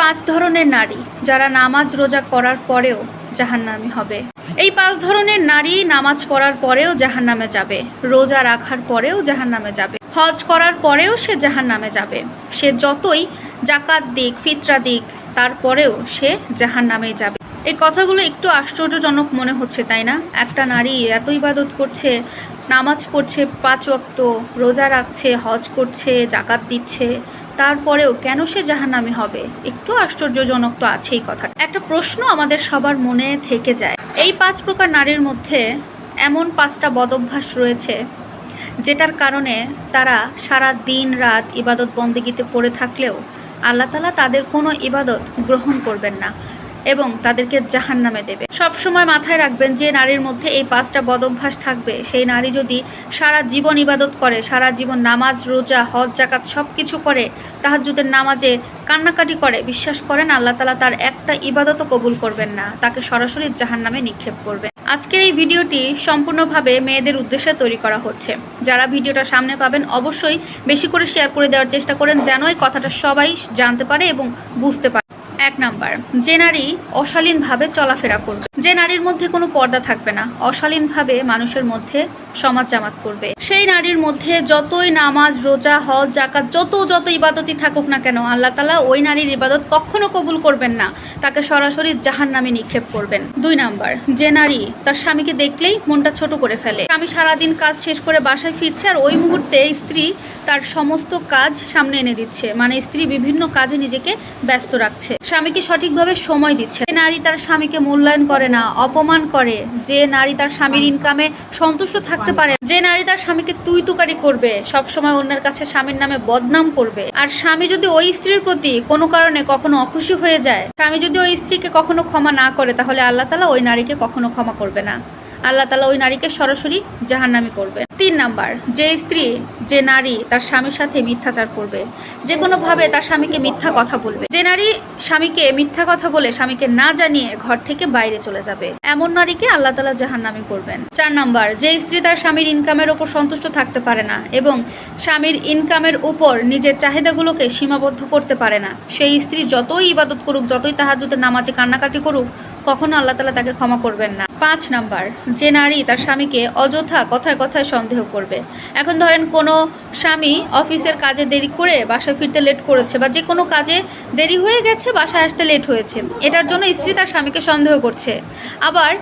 পাঁচ ধরনের নারী, যারা নামাজ রোজা করার পরেও জাহান্নামি হবে। এই পাঁচ ধরনের নারী নামাজ পড়ার পরেও জাহান্নামে যাবে, রোজা রাখার পরেও জাহান্নামে যাবে, হজ করার পরেও সে জাহান্নামে যাবে। সে যতই জাকাত দিক, ফিতরা দিক, তারপরেও সে জাহান্নামে যাবে। এই কথাগুলো একটু আশ্চর্যজনক মনে হচ্ছে, তাই না? একটা নারী এত ইবাদত করছে, নামাজ পড়ছে পাঁচ ওয়াক্ত, রোজা রাখছে, হজ করছে জাকাত দিচ্ছে তারপরেও কেন সে জাহান্নামে হবে? একটু আশ্চর্যজনক তো আছেই কথা একটা প্রশ্ন আমাদের সবার মনে থেকে যায়। এই পাঁচ প্রকার নারীর মধ্যে এমন পাঁচটা বদভ্যাস রয়েছে, যেটার কারণে তারা সারা দিন রাত ইবাদত বন্দেগিতে পড়ে থাকলেও আল্লাহ তালা তাদের কোনো ইবাদত গ্রহণ করবেন না। এবং তাদেরকে জাহান নামে দেবে সবসময় মাথায় রাখবেন যে নারীর মধ্যে এই পাঁচটা বদভ্যাস থাকবে। সেই নারী যদি সারা জীবন ইবাদত করে, সারা জীবন নামাজ, রোজা, হজ জাকাত সব কিছু করে তাহাজুদের নামাজে কান্নাকাটি করে, বিশ্বাস করেন আল্লাহ তালা তার একটা ইবাদতও কবুল করবেন না। তাকে সরাসরি জাহান নামে নিক্ষেপ করবে আজকের এই ভিডিওটি সম্পূর্ণভাবে মেয়েদের উদ্দেশ্যে তৈরি করা হচ্ছে। যারা ভিডিওটা সামনে পাবেন অবশ্যই বেশি করে শেয়ার করে দেওয়ার চেষ্টা করেন যেন এই কথাটা সবাই জানতে পারে এবং বুঝতে পারে। এক নাম্বার, যে নারী অশালীনভাবে চলাফেরা করবে। যে নারীর মধ্যে কোনো পর্দা থাকবে না, অশালীনভাবে মানুষের মধ্যে সমাজ জামাত করবে। সেই নারীর মধ্যে যতই নামাজ, রোজা, হজ জাকাত যত যত ইবাদতই থাকুক না কেন, আল্লাহ তালা ওই নারীর ইবাদত কখনো কবুল করবেন না। তাকে সরাসরি জাহান নামে নিক্ষেপ করবেন। দুই নাম্বার, যে নারী তার স্বামীকে দেখলেই মনটা ছোট করে ফেলে। স্বামী সারাদিন কাজ শেষ করে বাসায় ফিরছে আর ওই মুহূর্তে স্ত্রী তার সমস্ত কাজ সামনে এনে দিচ্ছে। মানে স্ত্রী বিভিন্ন কাজে নিজেকে ব্যস্ত রাখছে। স্বামীকে সঠিকভাবে সময় দিচ্ছে। যে নারী তার স্বামীকে মূল্যায়ন করে না, অপমান করে, যে নারী তার স্বামীর ইনকামে সন্তুষ্ট থাকতে পারে যে নারী তার স্বামীকে তুই তুকারি করবে সব সময় অন্যের কাছে স্বামীর নামে বদনাম করবে। আর স্বামী যদি ওই স্ত্রীর প্রতি কোনো কারণে কখনো অখুশি হয়ে যায়, স্বামী যদি ওই স্ত্রীকে কখনো ক্ষমা না করে, তাহলে আল্লাহ তালা ওই নারীকে কখনো ক্ষমা করবে না। আল্লাহ তালা ওই নারীকে সরাসরি জাহান্নামি করবে। তিন নাম্বার, যে স্ত্রী, যে নারী তার স্বামীর সাথে মিথ্যাচার করবে, যে কোনোভাবে তার স্বামীকে মিথ্যা কথা বলবে। যে নারী স্বামীকে মিথ্যা কথা বলে স্বামীকে না জানিয়ে ঘর থেকে বাইরে চলে যাবে, এমন নারীকে আল্লাহ তালা জাহান্নামি করবেন। চার নাম্বার, যে স্ত্রী তার স্বামীর ইনকামের ওপর সন্তুষ্ট থাকতে পারে না এবং স্বামীর ইনকামের উপর নিজের চাহিদাগুলোকে সীমাবদ্ধ করতে পারে না, সেই স্ত্রী যতই ইবাদত করুক, যতই তাহার তাহাজুদের নামাজে কান্নাকাটি করুক কখনো আল্লাহ তালা তাকে ক্ষমা করবেন না। পাঁচ নাম্বার, যে নারী তার স্বামীকে অযথা কথায় কথায় সন্দেহ করবে। এখন ধরেন কোনো স্বামী অফিসের কাজে দেরি করে বাসায় ফিরতে লেট করেছে বা যে কোনো কাজে দেরি হয়ে গেছে, বাসায় আসতে লেট হয়েছে। এটার জন্য স্ত্রী তার স্বামীকে সন্দেহ করছে। আবার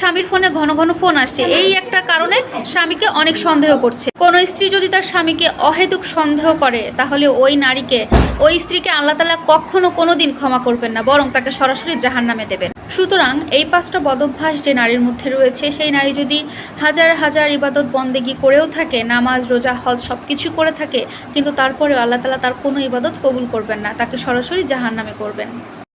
স্বামীর ফোনে ঘন ঘন ফোন আসছে। এই একটা কারণে স্বামীকে অনেক সন্দেহ করছে। কোনো স্ত্রী যদি তার স্বামীকে অহেতুক সন্দেহ করে, তাহলে ওই নারীকে, ওই স্ত্রীকে আল্লাহ তালা কখনো কোনো দিন ক্ষমা করবেন না, বরং তাকে সরাসরি জাহান নামে দেবেন। সুতরাং এই পাঁচটা বদভ্যাস যে নারীর মধ্যে রয়েছে, সেই নারী যদি হাজার হাজার ইবাদত বন্দেগি করেও থাকে, নামাজ, রোজা, হজ সব কিছু করে থাকে, কিন্তু তারপরেও আল্লাহ তালা তার কোনো ইবাদত কবুল করবেন না, তাকে সরাসরি জাহান নামে করবেন।